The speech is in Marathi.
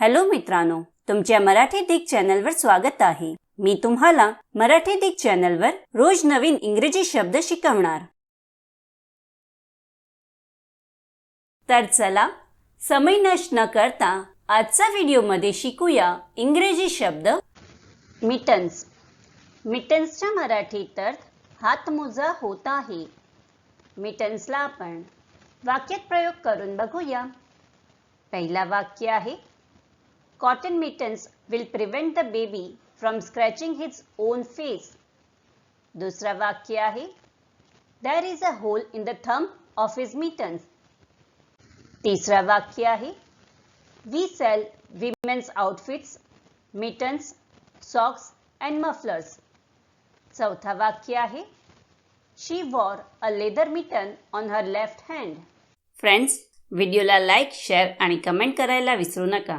हॅलो मित्रांनो तुमच्या मराठी दिग चॅनलवर स्वागत आहे. मी तुम्हाला मराठी दिग चॅनलवर रोज नवीन इंग्रजी शब्द शिकवणार. तर चला समय नष्ट न करता आजचा व्हिडिओमध्ये शिकूया इंग्रजी शब्द मिटन्स मिटन्सच्या मराठीत अर्थ हातमोजा होत आहे. मिटन्सला आपण वाक्यात प्रयोग करून बघूया. पहिला वाक्य आहे cotton mittens will prevent the baby from scratching his own face दुसरा वाक्य आहे there is a hole in the thumb of his mittens तिसरा वाक्य आहे we sell women's outfits mittens socks and mufflers चौथा वाक्य आहे she wore a leather mitten on her left hand friends व्हिडिओला लाईक शेअर आणि कमेंट करायला विसरू नका.